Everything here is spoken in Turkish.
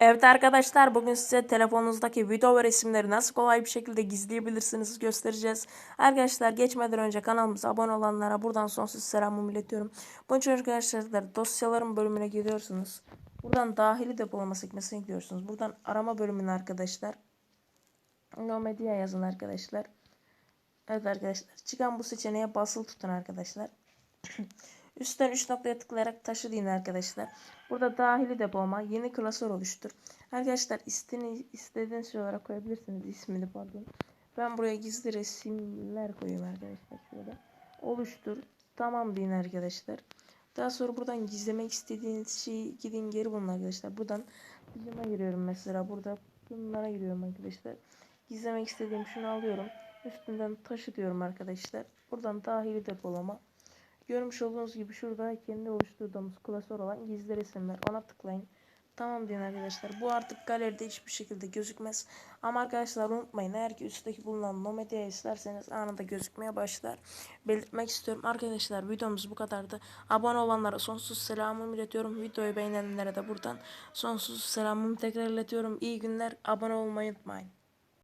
Evet arkadaşlar bugün size telefonunuzdaki video ve resimleri nasıl kolay bir şekilde gizleyebilirsiniz göstereceğiz. Arkadaşlar geçmeden önce kanalımıza abone olanlara buradan sonsuz selamımı iletiyorum. Bunun için arkadaşlar dosyaların bölümüne gidiyorsunuz. Buradan dahili depolama sekmesine gidiyorsunuz. Buradan arama bölümüne arkadaşlar. No Media yazın arkadaşlar. Evet arkadaşlar çıkan bu seçeneğe basılı tutun arkadaşlar. Üstten 3 noktaya tıklayarak taşı deyin arkadaşlar. Burada dahili depolama, yeni klasör oluştur. Arkadaşlar istediğiniz, istediğiniz şey olarak koyabilirsiniz ismini pardon. Ben buraya gizli resimler koyayım arkadaşlar şöyle. Oluştur. Tamam deyin arkadaşlar. Daha sonra buradan gizlemek istediğiniz şeyi gidin geri bulun arkadaşlar. Buradan gizleme giriyorum mesela. Burada bunlara giriyorum arkadaşlar. Gizlemek istediğim şunu alıyorum. Üstünden taşı diyorum arkadaşlar. Buradan dahili depolama. Görmüş olduğunuz gibi şurada kendi oluşturduğumuz klasör olan gizli resimler. Ona tıklayın. Tamam deyin arkadaşlar. Bu artık galeride hiçbir şekilde gözükmez. Ama arkadaşlar unutmayın eğer ki üstteki bulunan Nomedia isterseniz anında gözükmeye başlar. Belirtmek istiyorum. Arkadaşlar videomuz bu kadardı. Abone olanlara sonsuz selamımı iletiyorum. Videoyu beğenenlere de buradan sonsuz selamımı tekrar iletiyorum. İyi günler. Abone olmayı unutmayın.